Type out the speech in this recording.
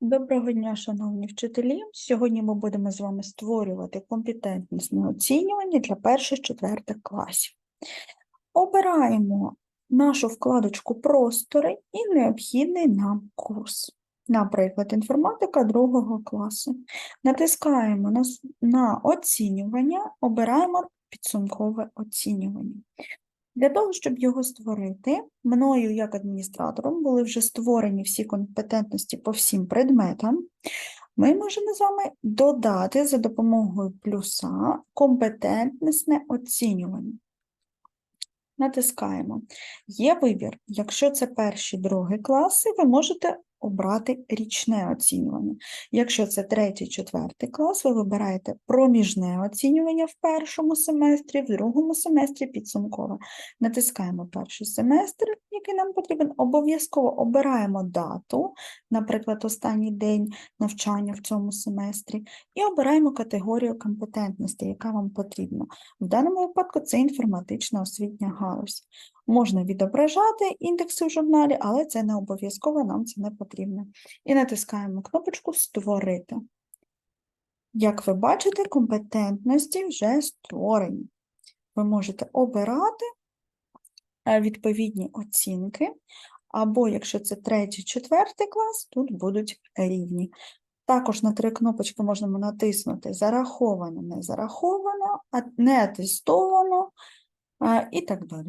Доброго дня, шановні вчителі. Сьогодні ми будемо з вами створювати компетентнісне оцінювання для перших четвертих класів. Обираємо нашу вкладочку Простори і необхідний нам курс. Наприклад, інформатика другого класу. Натискаємо на, на оцінювання, обираємо підсумкове оцінювання. Для того, щоб його створити, мною як адміністратором були вже створені всі компетентності по всім предметам. Ми можемо з вами додати за допомогою плюса компетентнісне оцінювання. Натискаємо. Є вибір. Якщо це перші другі класи, ви можете обрати річне оцінювання. Якщо це третій, четвертий клас, ви вибираєте проміжне оцінювання в першому семестрі, в другому семестрі підсумкове. Натискаємо перший семестр, який нам потрібен. Обов'язково обираємо дату, наприклад, останній день навчання в цьому семестрі, і обираємо категорію компетентності, яка вам потрібна. В даному випадку це інформатична освітня галузь. Можна відображати індекси в журналі, але це не обов'язково, нам це не потрібно. І натискаємо кнопочку Створити. Як ви бачите, компетентності вже створені. Ви можете обирати відповідні оцінки, або якщо це третій, четвертий клас, тут будуть рівні. Також на три кнопочки можна натиснути Зараховано, не зараховано, не атестовано і так далі.